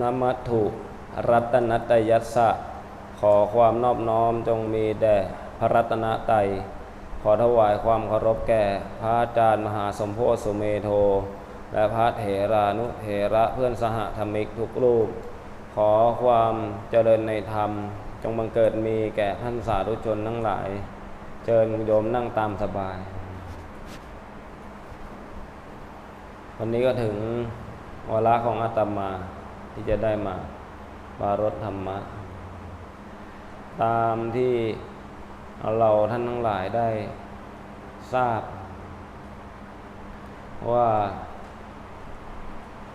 นมัตถุรัตนตยัสสะ ขอความนอบน้อมจงมีแด่พระรัตนตรัยขอถวายความเคารพแก่พระอาจารย์มหาสมโพธิสุเมโท และพระเถรานุเถระเพื่อนสหธรรมิกทุกรูป ขอความเจริญในธรรม จงบังเกิดมีแก่ท่านสาธุชนทั้งหลาย เชิญโยมนั่งตามสบาย วันนี้ก็ถึงวาระของอาตมา ที่จะได้มาบารถธรรมะ ตามที่เราท่านทั้งหลายได้ทราบ ว่า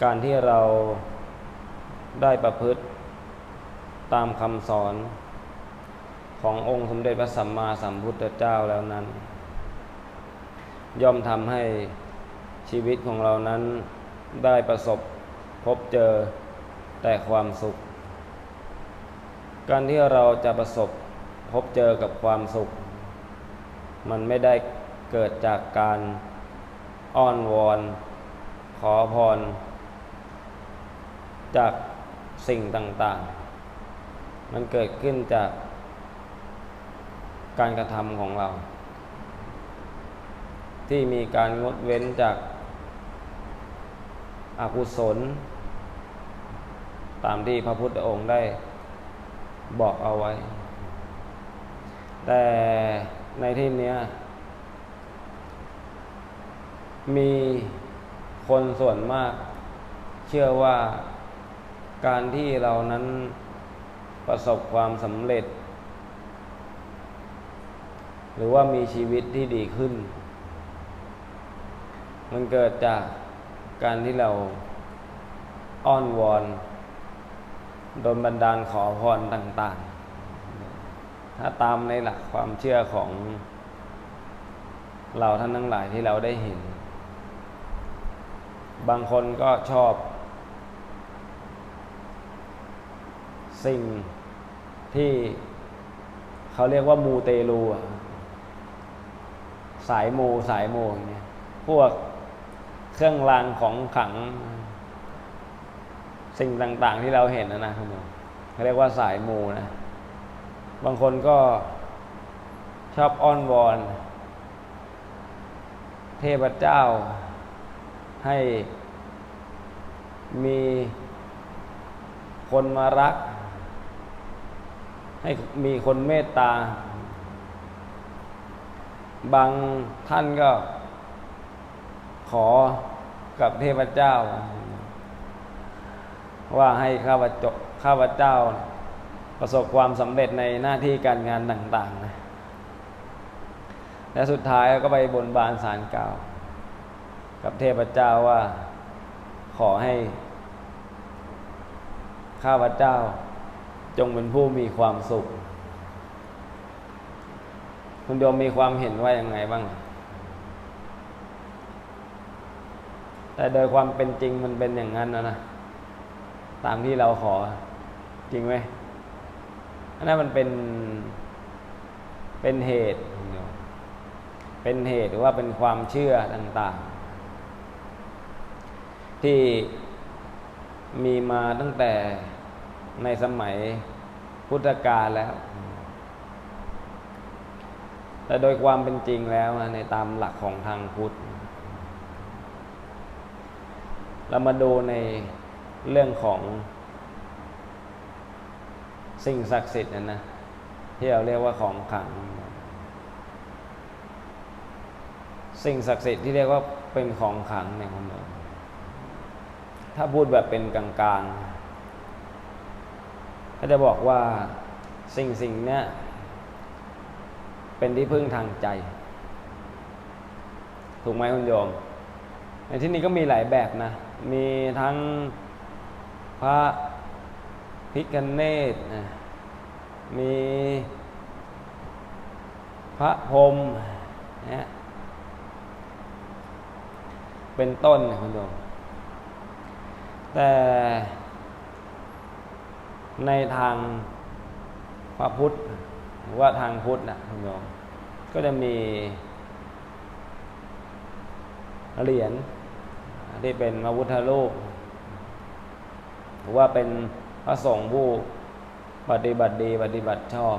การที่เราได้ประพฤติตามคำสอนขององค์สมเด็จพระสัมมาสัมพุทธเจ้าแล้วนั้น ย่อมทำให้ชีวิตของเรานั้นได้ประสบพบเจอ แต่ความสุข การที่เราจะประสบพบเจอกับความสุข มันไม่ได้เกิดจากการอ้อนวอน ขอพร จากสิ่งต่างๆ มันเกิดขึ้นจากการกระทำของเรา ที่มีการงดเว้นจากอากุศล ตามที่พระพุทธองค์ได้บอกเอาไว้ แต่ในที่นี้มีคนส่วนมาก เชื่อว่าการที่เรานั้นประสบความสำเร็จ หรือว่ามีชีวิตที่ดีขึ้น มันเกิดจากการที่เราอ้อนวอน โดนบันดาลขอพรต่างๆ ถ้าตามในหลักความเชื่อของ เราท่านทั้งหลายที่เราได้เห็น บางคนก็ชอบ สิ่งที่เขาเรียกว่ามูเตลูอะสายมูสายมูอย่างเงี้ยพวกเครื่องรางของขัง สิ่งต่างๆที่เราเห็นนะนะครับเขาเรียกว่าสายมูนะ บางคนก็ชอบอ้อนวอน เทพเจ้า ให้มีคนมารัก ให้มีคนเมตตา บางท่านก็ขอกับเทพเจ้า ว่าให้ข้าพเจ้าข้าพเจ้า ประสบความสำเร็จในหน้าที่การงานต่างๆนะและสุดท้ายก็ไปบนบานสารกล่าว กับเทพเจ้าว่าขอให้ ข้าพเจ้าจงเป็นผู้มีความสุข คุณโยมมีความเห็นว่ายังไงบ้าง แต่โดยความเป็นจริงมันเป็นอย่างนั้นนะนะ ตามที่เราขอจริงไหมอันนั้นมันเป็นเป็นเหตุ เป็นเหตุหรือว่าเป็นความเชื่อต่างๆ ที่มีมาตั้งแต่ในสมัยพุทธกาลแล้ว แต่โดยความเป็นจริงแล้วในตามหลักของทางพุทธ เรามาดูใน เรื่องของสิ่งศักดิ์สิทธิ์นะนะที่เราเรียกว่าของขัง สิ่งศักดิ์สิทธิ์ที่เรียกว่าเป็นของขังในคนเราถ้าพูดแบบเป็นกลางๆก็จะบอกว่าสิ่งสิ่งนี้เป็นที่พึ่งทางใจ ถูกไหมคุณโยม ในที่นี้ก็มีหลายแบบนะ มีทั้ง พระพิกเนตนะมีพระพรมนะเป็นต้นนะคุณโยมแต่ในทางพระพุทธหรือว่าทางพุทธนะคุณโยมก็จะมีเหรียญที่เป็นพระพุทธรูป หรือว่าเป็นพระสงฆ์ผู้ปฏิบัติดีปฏิบัติชอบ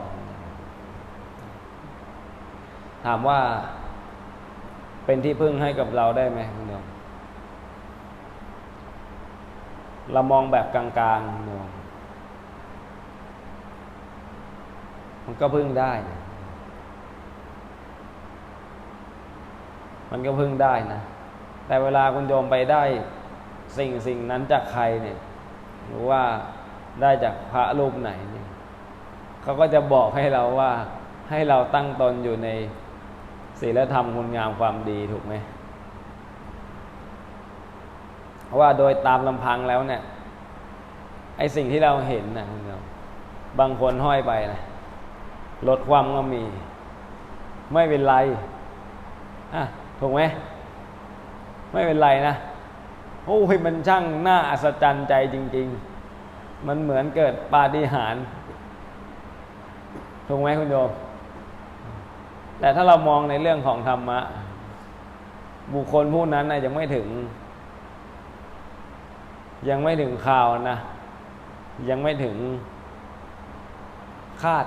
ถามว่าเป็นที่พึ่งให้กับเราได้ไหมคุณโยมเรามองแบบกลางๆคุณโยมมันก็พึ่งได้ มันก็พึ่งได้นะ แต่เวลาคุณโยมไปได้ สิ่งสิ่งนั้นจากใครเนี่ย หรือว่าได้จากพระรูปไหนเนี่ยเขาก็จะบอกให้เราว่าให้เราตั้งตนอยู่ในศีลธรรมคุณงามความดีถูกไหมเพราะว่าโดยตามลำพังแล้วเนี่ยไอสิ่งที่เราเห็นนะคุณโยมบางคนห้อยไปนะลดความก็มี ไม่เป็นไรอะถูกไหมไม่เป็นไรนะ โอ้ยมันช่างน่าอัศจรรย์ใจจริง ๆ มันเหมือนเกิดปาฏิหาริย์ถูกไหมคุณโยม แต่ถ้าเรามองในเรื่องของธรรมะ บุคคลผู้นั้นนะยังไม่ถึง ยังไม่ถึงข่าวนะ ยังไม่ถึงคาด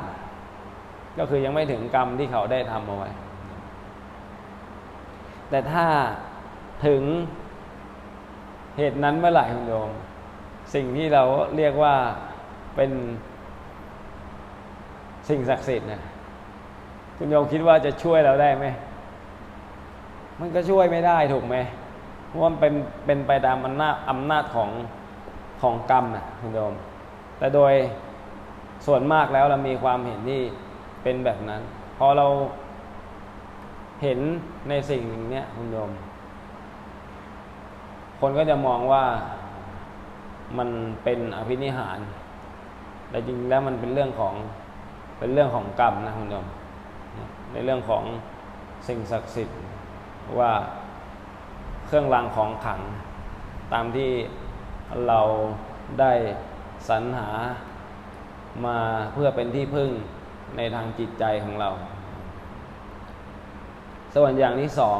ก็คือยังไม่ถึงกรรมที่เขาได้ทำเอาไว้ แต่ถ้าถึง เหตุนั้นเมื่อไหร่คุณโยม สิ่งที่เราเรียกว่าเป็นสิ่งศักดิ์สิทธิ์นี่ยคุณโยมคิดว่าจะช่วยเราได้ไหม มันก็ช่วยไม่ได้ถูกไหมเพราะมันเป็นเป็นไปตามอำนาจอำนาจของของกรรมนะคุณโยม แต่โดยส่วนมากแล้วเรามีความเห็นที่เป็นแบบนั้น พอเราเห็นในสิ่งนี้คุณโยม คนก็จะมองว่ามันเป็นอภินิหาร แต่จริงแล้วมันเป็นเรื่องของเป็นเรื่องของกรรมนะคุณโยมในเรื่องของสิ่งศักดิ์สิทธิ์ว่าเครื่องรางของขลัง ตามที่เราได้สรรหามาเพื่อเป็นที่พึ่งในทางจิตใจของเรา ส่วนอย่างที่สอง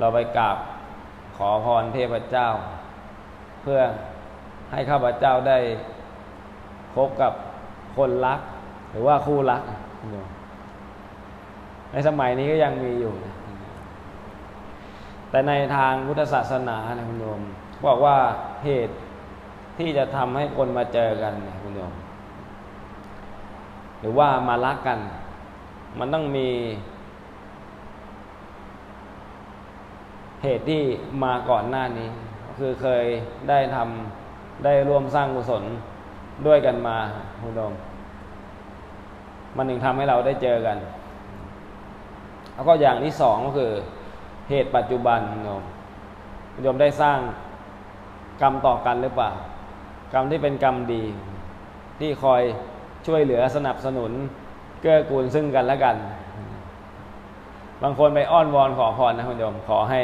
เราไปกราบ อพรเทพเจ้า เพื่อให้ข้าพเจ้าได้พบกับคนรัก หรือว่าคู่รัก ในสมัยนี้ก็ยังมีอยู่ แต่ในทางพุทธศาสนานะคุณโยมบอกว่าเหตุที่จะทำให้คนมาเจอกันคุณโยมหรือว่ามารักกัน มันต้องมี เหตุที่มาก่อนหน้านี้ คือเคยได้ทำได้ร่วมสร้างกุศลด้วยกันมาคุณโยมมันถึงทำให้เราได้เจอกัน แล้วก็อย่างที่สองก็คือเหตุปัจจุบันโยมโยมได้สร้างกรรมต่อกันหรือเปล่า กรรมที่เป็นกรรมดี ที่คอยช่วยเหลือสนับสนุน เกื้อกูลซึ่งกันและกัน บางคนไปอ้อนวอนขอพรนะคุณโยมขอให้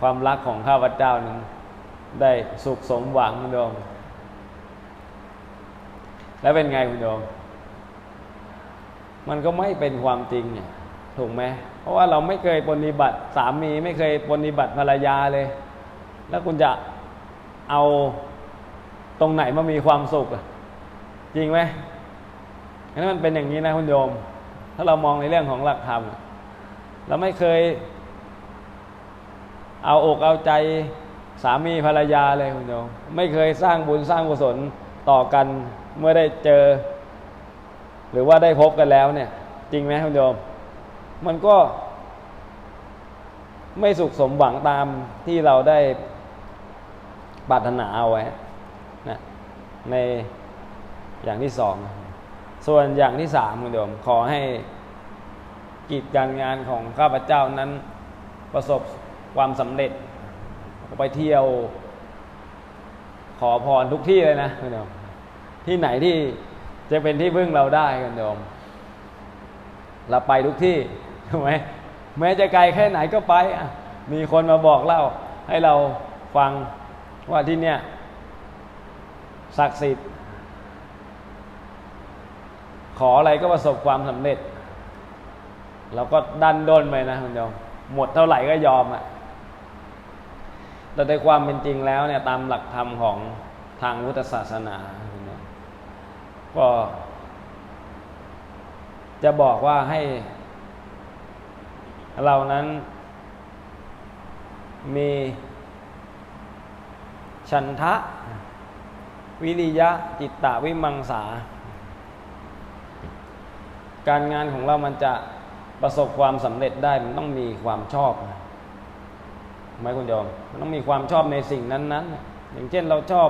ความรักของข้าพเจ้านั้นได้สุขสมหวังคุณโยม แล้วเป็นไงคุณโยม มันก็ไม่เป็นความจริงเนี่ยถูกไหมเพราะว่าเราไม่เคยปฏิบัติสามีไม่เคยปฏิบัติภรรยาเลย แล้วคุณจะเอาตรงไหนมามีความสุขจริงไหมงั้นมันเป็นอย่างนี้นะคุณโยม ถ้าเรามองในเรื่องของหลักธรรมเราไม่เคย เอาอกเอาใจสามีภรรยาเลยคุณโยมไม่เคยสร้างบุญสร้างกุศลต่อกันเมื่อได้เจอ หรือว่าได้พบกันแล้วเนี่ย จริงไหมคุณโยมมันก็ ไม่สุขสมหวังตามที่เราได้ปรารถนาเอาไว้นะในอย่างที่สอง ส่วนอย่างที่สามคุณโยมขอให้กิจการงานของข้าพเจ้านั้นประสบความสำเร็จ ไปเที่ยว ขอพรทุกที่เลยนะคุณโยมที่ไหนที่จะเป็นที่พึ่งเราได้คุณโยมเราไปทุกที่ถูกไหมแม้จะไกลแค่ไหนก็ไป มีคนมาบอกเล่า ให้เราฟังว่าที่เนี่ยศักดิ์สิทธิ์ ขออะไรก็ประสบความสำเร็จ เราก็ดันด้นไปนะคุณโยมหมดเท่าไหร่ก็ยอมอะแต่ในความเป็นจริงแล้วเนี่ยตามหลักธรรมของทางพุทธศาสนา ก็ จะบอกว่าให้ เรานั้นมีฉันทะ วิริยะจิตตะวิมังสา การงานของเรามันจะประสบความสำเร็จได้มันต้องมีความชอบไหมคุณโยมมันต้องมีความชอบในสิ่งนั้นๆ อย่างเช่นเราชอบ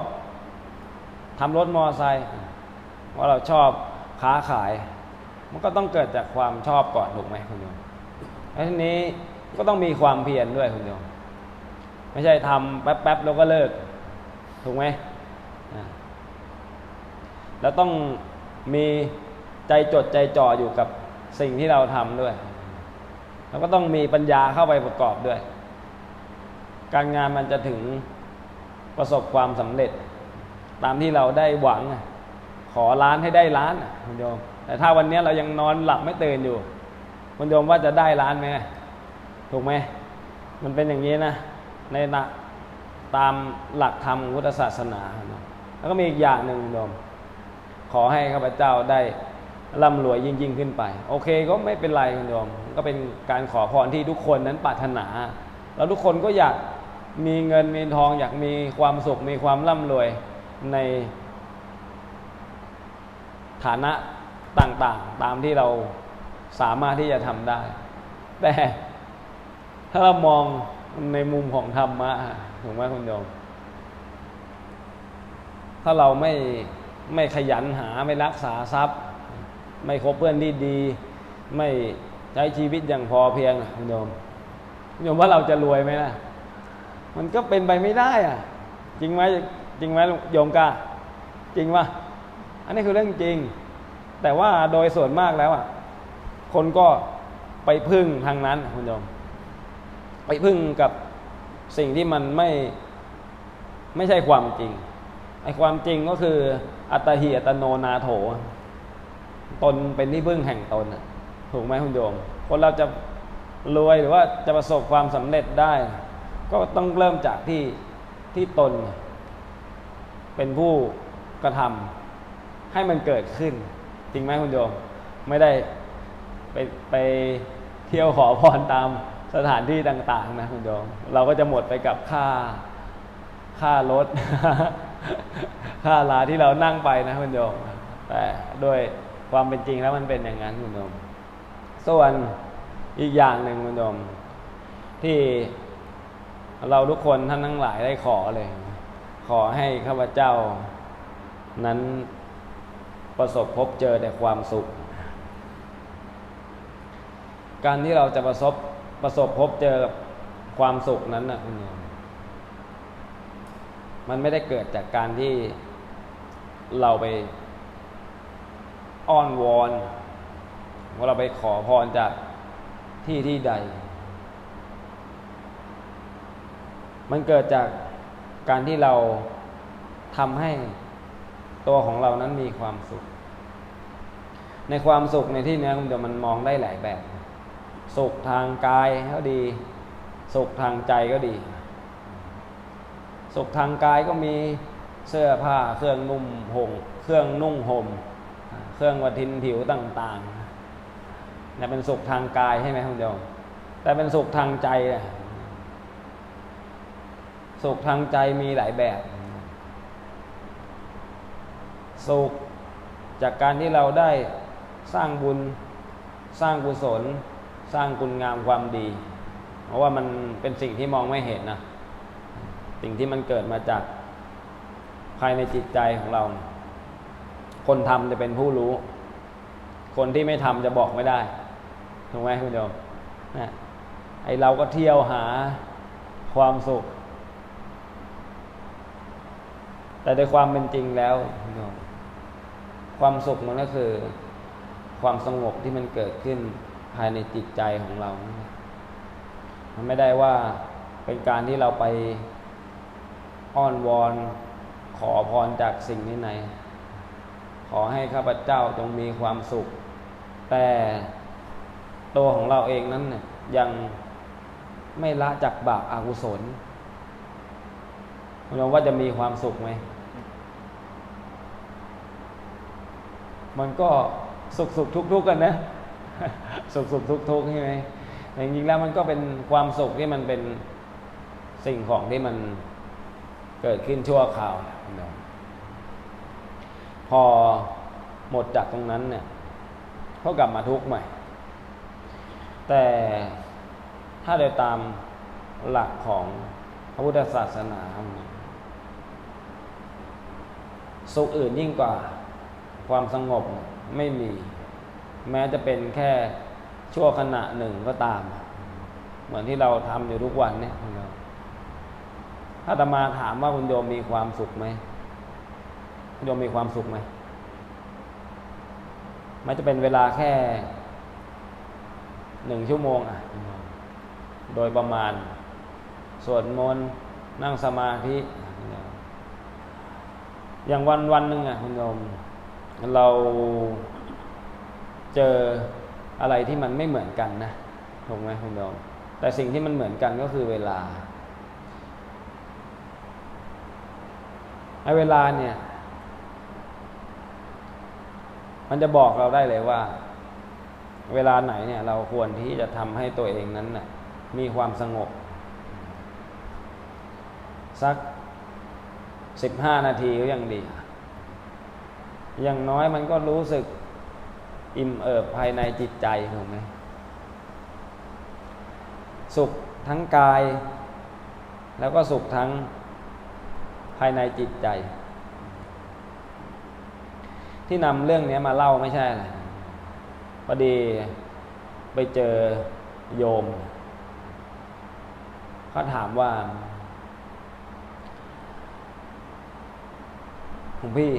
ทำรถมอเตอร์ไซค์ว่าเราชอบค้าขาย มันก็ต้องเกิดจากความชอบก่อนถูกไหมคุณโยมแล้วทีนี้ก็ต้องมีความเพียรด้วยคุณโยมไม่ใช่ทำแป๊บๆแล้วก็เลิก ถูกไหมแล้วต้องมี ใจจดใจจ่ออยู่กับสิ่งที่เราทำด้วยแล้วก็ต้องมีปัญญาเข้าไปประกอบด้วย การงานมันจะถึงประสบความสำเร็จ ตามที่เราได้หวัง ขอล้านให้ได้ล้านคุณโยม แต่ถ้าวันนี้เรายังนอนหลับไม่ตื่นอยู่คุณโยมว่าจะได้ล้านไหมถูกไหมมันเป็นอย่างนี้นะในนะตามหลักธรรมพุทธศาสนา แล้วก็มีอีกอย่างหนึ่งโยมขอให้ข้าพเจ้าได้ ร่ำรวยยิ่งยิ่งขึ้นไป โอเคก็ไม่เป็นไรคุณโยมก็เป็นการขอพรที่ทุกคนนั้นปรารถนา แล้วทุกคนก็อยากมีเงินมีทอง อยากมีความสุขมีความร่ำรวยในฐานะต่างๆ ตามที่เราสามารถที่จะทำได้ แต่ถ้าเรามองในมุมของธรรมะถูกไหมคุณโยมถ้าเราไม่ไม่ขยันหาไม่รักษาทรัพย์ ไม่คบเพื่อนที่ดี ไม่ใช้ชีวิตอย่างพอเพียงคุณโยมคุณโยมว่าเราจะรวยไหมล่ะ มันก็เป็นไปไม่ได้อะ จริงไหมจริงไหมโยมกาจริงปะอันนี้คือเรื่องจริง แต่ว่าโดยส่วนมากแล้วอะ คนก็ไปพึ่งทางนั้นคุณโยม ไปพึ่งกับสิ่งที่มันไม่ไม่ใช่ความจริงไอ้ความจริงก็คืออัตหิอัตโนนาโถ ตนเป็นที่พึ่งแห่งตนถูกไหมคุณโยม คนเราจะรวยหรือว่าจะประสบความสำเร็จได้ ก็ต้องเริ่มจากที่ที่ตน เป็นผู้กระทำให้มันเกิดขึ้น จริงไหมคุณโยม ไม่ได้ไปไปเที่ยวขอพรตามสถานที่ต่าง ๆ นะคุณโยม เราก็จะหมดไปกับค่าค่ารถ ค่าลาที่เรานั่งไปนะคุณโยมแต่โดย ความเป็นจริงแล้วมันเป็นอย่างนั้นคุณโยมส่วนอีกอย่างหนึ่งคุณโยมที่เราทุกคนท่านทั้งหลายได้ขอเลย ขอให้ข้าพเจ้านั้นประสบพบเจอแต่ความสุข การที่เราจะประสบประสบพบเจอกับความสุขนั้นนะคุณโยมมันไม่ได้เกิดจากการที่เราไป อ้อนวอนว่าเราไปขอพรจากที่ที่ใด มันเกิดจากการที่เราทำให้ตัวของเรานั้นมีความสุข ในความสุขในที่นี้คุณจะมันมองได้หลายแบบ สุขทางกายก็ดี สุขทางใจก็ดี สุขทางกายก็มีเสื้อผ้าเครื่องนุ่มห่มเครื่องนุ่งห่ม เครื่องวัตินผิวต่างๆเนี่ยเป็นสุขทางกายใช่ไหมคุณโยมแต่เป็นสุขทางใจอะสุขทางใจมีหลายแบบ สุขจากการที่เราได้สร้างบุญสร้างกุศล สร้างคุณงามความดี เพราะว่ามันเป็นสิ่งที่มองไม่เห็นนะ สิ่งที่มันเกิดมาจากภายในจิตใจของเรา คนทำจะเป็นผู้รู้ คนที่ไม่ทำจะบอกไม่ได้ถูกไหมคุณโยมนะไอเราก็เที่ยวหาความสุข แต่ในความเป็นจริงแล้วคุณโยมความสุขมันก็คือ ความสงบที่มันเกิดขึ้นภายในจิตใจของเรา มันไม่ได้ว่าเป็นการที่เราไปอ้อนวอนขอพรจากสิ่งนี้ไหน ขอให้ข้าพเจ้าจงมีความสุข แต่ตัวของเราเองนั้นเนี่ยยังไม่ละจากบาปอากุศลคุณโยมว่าจะมีความสุขไหม มันก็สุขสุขทุกทุกกันนะ สุขสุขทุกทุกใช่ไหมแต่จริงๆแล้วมันก็เป็นความสุขที่มันเป็นสิ่งของที่มันเกิดขึ้นชั่วคราวนะ พอหมดจากตรงนั้นเนี่ยก็กลับมาทุกข์ใหม่ แต่ถ้าโดยตามหลักของพระพุทธศาสนาสุขอื่นยิ่งกว่าความสงบไม่มี แม้จะเป็นแค่ชั่วขณะหนึ่งก็ตาม เหมือนที่เราทำอยู่ทุกวันเนี่ยคุณโยมถ้าตมาถามว่าคุณโยมมีความสุขไหม คุณโยมมีความสุขไหมมันจะเป็นเวลาแค่หนึ่งชั่วโมงอะ โดยประมาณ สวดมนต์นั่งสมาธิ อย่างวันวันหนึ่งอะคุณโยม เราเจออะไรที่มันไม่เหมือนกันนะถูกไหมคุณโยม แต่สิ่งที่มันเหมือนกันก็คือเวลาไอ้เวลาเนี่ย มันจะบอกเราได้เลยว่า เวลาไหนเนี่ย เราควรที่จะทำให้ตัวเองนั้นน่ะมีความสงบ สักสิบห้านาทีก็ยังดี อย่างน้อยมันก็รู้สึกอิ่มเอิบภายในจิตใจถูกไหมสุขทั้งกาย แล้วก็สุขทั้งภายในจิตใจ ที่นำเรื่องนี้มาเล่าไม่ใช่อะไรพอดีไปเจอโยมเขาถามว่าหลวงพี่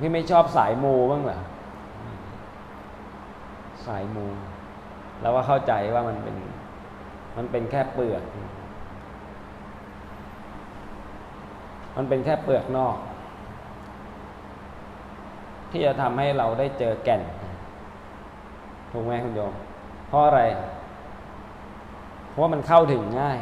พี่ไม่ชอบสายมูบ้างเหรอสายมู แล้วว่าเข้าใจว่ามันเป็น มันเป็นแค่เปลือก มันเป็นแค่เปลือกนอก ที่จะทำให้เราได้เจอแก่น ถูกไหมคุณโยม เพราะอะไร เพราะมันเข้าถึงง่าย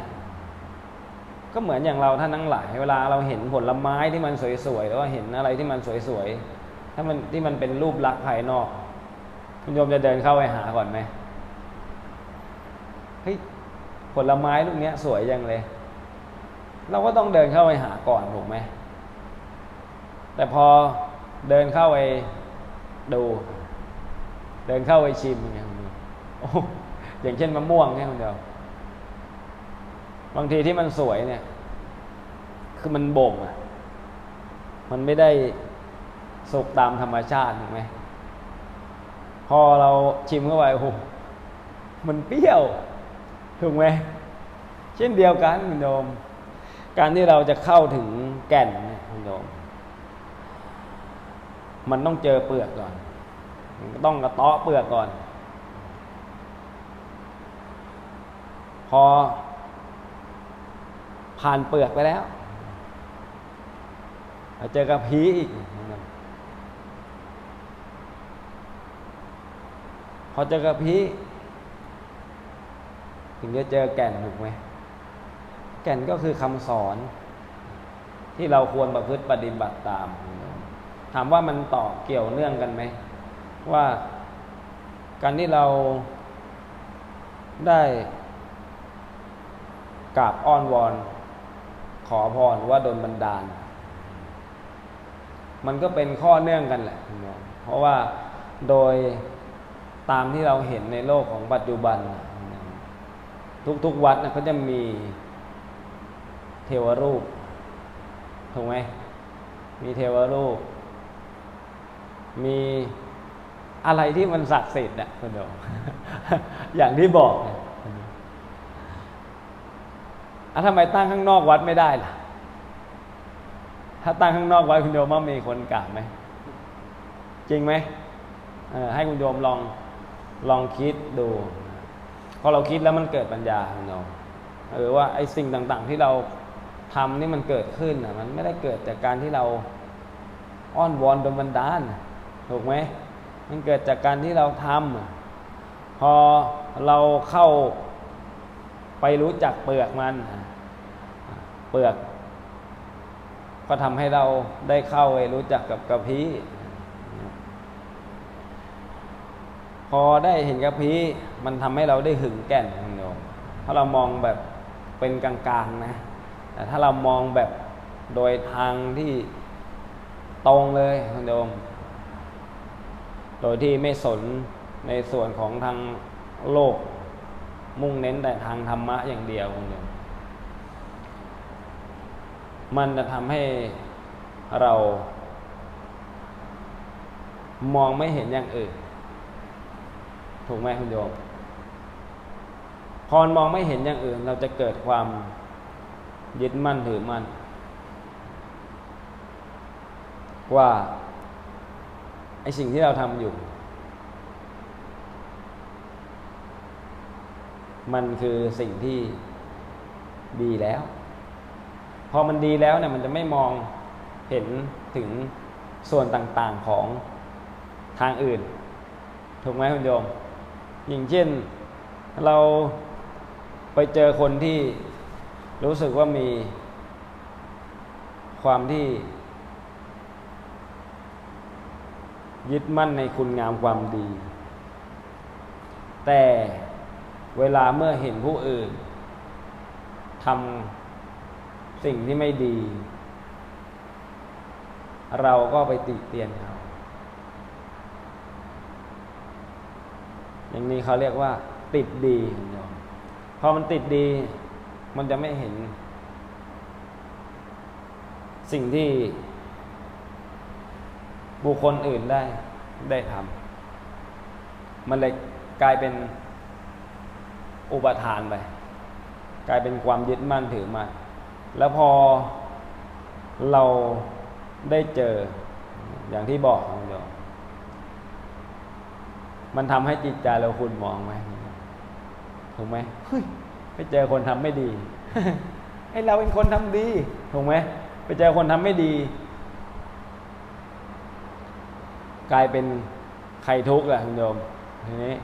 ก็เหมือนอย่างเราท่านทั้งหลาย เวลาเราเห็นผลไม้ที่มันสวยๆหรือว่าเห็นอะไรที่มันสวยๆถ้ามันที่มันเป็นรูปลักษณ์ภายนอก คุณโยมจะเดินเข้าไปหาก่อนไหมเฮ้ยผลไม้ลูกเนี้ยสวยจังเลย เราก็ต้องเดินเข้าไปหาก่อนถูกไหมแต่พอ เดินเข้าไปดู เดินเข้าไปชิมอย่างเงี้ยอย่างเช่นมะม่วงเนี่ยคุณโยมบางทีที่มันสวยเนี่ย คือมันบ่มอะ มันไม่ได้สุกตามธรรมชาติถูกไหมพอเราชิมเข้าไปโอ้โหมันเปรี้ยวถูกไหมเช่นเดียวกันคุณโยมการที่เราจะเข้าถึงแก่นเนี่ยคุณโยม มันต้องเจอเปลือกก่อนมันต้องกระเตาะเปลือกก่อน พอ ผ่านเปลือกไปแล้วเจอกระพีอีก พอเจอกระพีถึงจะเจอแก่นถูกไหม แก่นก็คือคำสอนที่เราควรประพฤติปฏิบัติตาม ถามว่ามันต่อเกี่ยวเนื่องกันไหม ว่าการที่เราได้กราบอ้อนวอน ขอพรว่าโดนบันดาล มันก็เป็นข้อเนื่องกันแหละ เพราะว่าโดยตามที่เราเห็นในโลกของปัจจุบัน ทุกๆวัดนะเขาจะมีเทวรูป ถูกไหมมีเทวรูป มีอะไรที่มันศักดิ์สิทธิ์อะคุณโยมอย่างที่บอกอะทำไมตั้งข้างนอกวัดไม่ได้ล่ะ ถ้าตั้งข้างนอกวัดคุณโยมว่ามีคนกราบไหม จริงไหมให้คุณโยมลองลองคิดดู พอเราคิดแล้วมันเกิดปัญญาคุณโยมเออว่าไอ้สิ่งต่าง ๆ ที่เราทำนี่มันเกิดขึ้นอะมันไม่ได้เกิดจากการที่เราอ้อนวอนโดนบันดาล ถูกไหมมันเกิดจากการที่เราทำพอเราเข้าไปรู้จักเปลือกมัน เปลือก ก็ทำให้เราได้เข้าไปรู้จักกับกระพี้พอได้เห็นกระพี้มันทำให้เราได้หึงแก่นคุณโยมเพราเรามองแบบเป็นกลางๆนะแต่ถ้าเรามองแบบโดยทางที่ตรงเลยคุณโยม โดยที่ไม่สนในส่วนของทางโลกมุ่งเน้นแต่ทางธรรมะอย่างเดียวคุณโยมมันจะทำให้เรา มองไม่เห็นอย่างอื่น ถูกไหมคุณโยมพอมองไม่เห็นอย่างอื่น เราจะเกิดความยึดมั่นถือมั่นว่า ไอสิ่งที่เราทำอยู่ มันคือสิ่งที่ดีแล้ว พอมันดีแล้วเนี่ยมันจะไม่มองเห็นถึงส่วนต่างๆของทางอื่น ถูกไหมคุณโยม อย่างเช่นเราไปเจอคนที่รู้สึกว่ามีความที่ ยึดมั่นในคุณงามความดี แต่เวลาเมื่อเห็นผู้อื่นทำสิ่งที่ไม่ดี เราก็ไปติเตียนเขา อย่างนี้เขาเรียกว่า ติดดีโยมพอมันติดดี มันจะไม่เห็น สิ่งที่ บุคคลอื่นได้ได้ทำมันเลยกลายเป็นอุปทานไป กลายเป็นความยึดมั่นถือมั่นแล้วพอเราได้เจออย่างที่บอกคุณโยมมันทำให้จิตใจเราคุณมองไหมถูกไหมเฮ้ยไปเจอคนทำไม่ดีให้เราเป็นคนทำดีถูกไหมไปเจอคนทำไม่ดี กลายเป็นใครทุกข์ล่ะคุณโยมทีนี้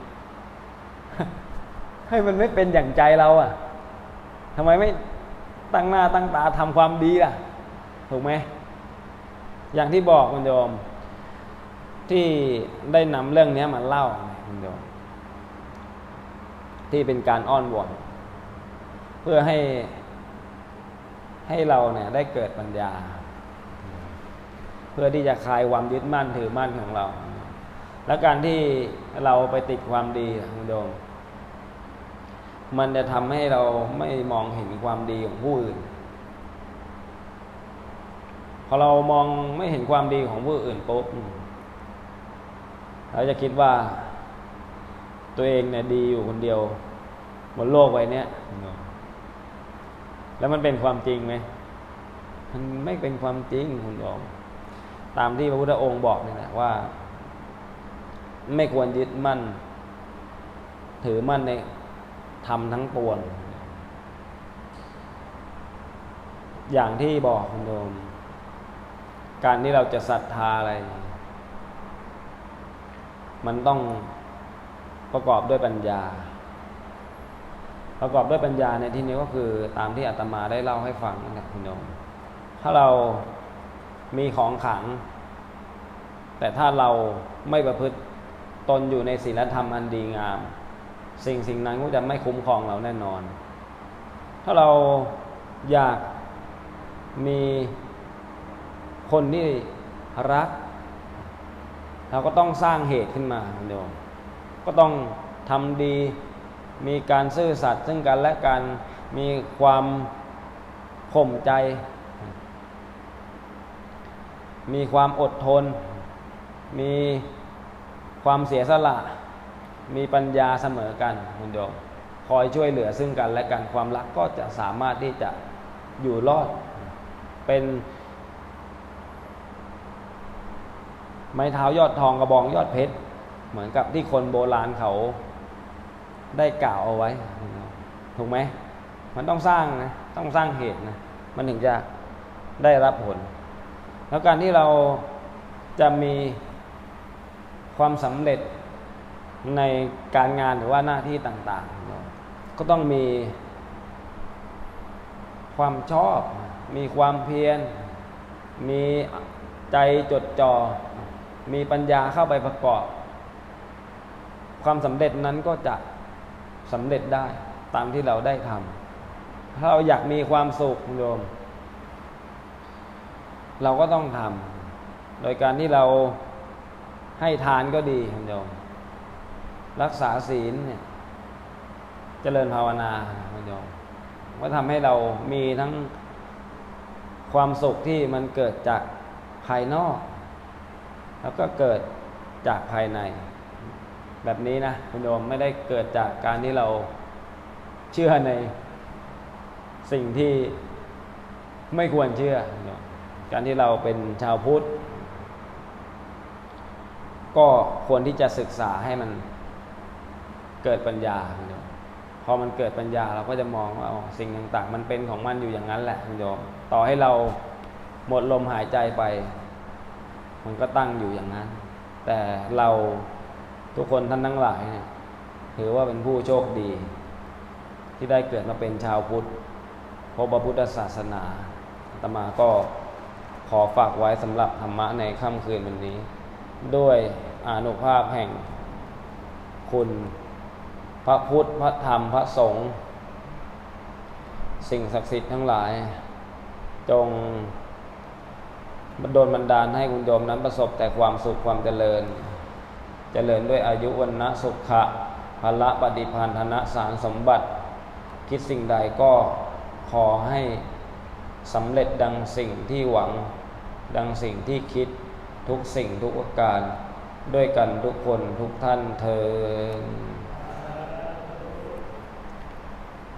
ให้มันไม่เป็นอย่างใจเราอะทำไมไม่ตั้งหน้าตั้งตาทำความดีล่ะ ถูกไหมอย่างที่บอกคุณโยม ที่ได้นำเรื่องนี้มาเล่าคุณโยมที่เป็นการอ้อนวอนเพื่อให้ให้เราเนี่ยได้เกิดปัญญา พื่อที่จะคลายความยึดมั่นถือมั่นของเรา และการที่เราไปติดความดีคุณโยมมันจะทำให้เราไม่มองเห็นความดีของผู้อื่น พอเรามองไม่เห็นความดีของผู้อื่นปุ๊บเราจะคิดว่า ตัวเองเนี่ยดีอยู่คนเดียวบนโลกใบนี้แล้วมันเป็นความจริงไหม มันไม่เป็นความจริงคุณบอก ตามที่พระพุทธองค์บอกนี่แหละว่า ไม่ควรยึดมั่น ถือมั่นในทำทั้งปวงอย่างที่บอกคุณโยมการที่เราจะศรัทธาอะไร มันต้องประกอบด้วยปัญญา ประกอบด้วยปัญญาในที่นี้ก็คือตามที่อาตมาได้เล่าให้ฟังนั่นแหละคุณโยมถ้าเรา มีของขัง แต่ถ้าเราไม่ประพฤติตนอยู่ในศีลธรรมอันดีงาม สิ่งสิ่งนั้นก็จะไม่คุ้มครองเราแน่นอน ถ้าเราอยากมีคนที่รัก เราก็ต้องสร้างเหตุขึ้นมาคุณโยมก็ต้องทำดีมีการซื่อสัตย์ซึ่งกันและกันมีความข่มใจ มีความอดทน มีความเสียสละ มีปัญญาเสมอกันคุณโยมคอยช่วยเหลือซึ่งกันและกันความรักก็จะสามารถที่จะอยู่รอด เป็นไม้เท้ายอดทองกระบองยอดเพชร เหมือนกับที่คนโบราณเขาได้กล่าวเอาไว้ ถูกไหม มันต้องสร้างนะ ต้องสร้างเหตุนะ มันถึงจะได้รับผล แล้วการที่เราจะมีความสำเร็จในการงานหรือว่าหน้าที่ต่างๆ ก็ต้องมีความชอบ มีความเพียร มีใจจดจอ่อ มีปัญญาเข้าไปประกอบ ความสำเร็จนั้นก็จะสำเร็จได้ตามที่เราได้ทำถ้าเราอยากมีความสุขโยม เราก็ต้องทำโดยการที่เราให้ทานก็ดีคุณโยมรักษาศีลเนี่ยเจริญภาวนาคุณโยมก็ทำให้เรามีทั้งความสุขที่มันเกิดจากภายนอก แล้วก็เกิดจากภายใน แบบนี้นะคุณโยมไม่ได้เกิดจากการที่เราเชื่อในสิ่งที่ไม่ควรเชื่อคุณโยม การที่เราเป็นชาวพุทธ ก็ควรที่จะศึกษาให้มันเกิดปัญญาคุณโยมพอมันเกิดปัญญาเราก็จะมองว่าสิ่งต่างๆ มันเป็นของมันอยู่อย่างนั้นแหละคุณโยมต่อให้เราหมดลมหายใจไป มันก็ตั้งอยู่อย่างนั้น แต่เราทุกคนท่านทั้งหลายเนี่ยถือว่าเป็นผู้โชคดี ที่ได้เกิดมาเป็นชาวพุทธพบพระพุทธศาสนาอาตมาก็ ขอฝากไว้สำหรับธรรมะในค่ำคืนวันนี้ ด้วยอานุภาพแห่ง คุณ พระพุทธพระธรรมพระสงฆ์สิ่งศักดิ์สิทธิ์ทั้งหลาย จงโดนบันดาลให้คุณโยมนั้นประสบแต่ความสุขความเจริญ เจริญด้วยอายุวันนะสุขะพละปฏิพันธนะสารสมบัติ คิดสิ่งใดก็ขอให้สำเร็จดังสิ่งที่หวัง ดังสิ่งที่คิดทุกสิ่งทุกประการ ด้วยกันทุกคนทุกท่านเธอ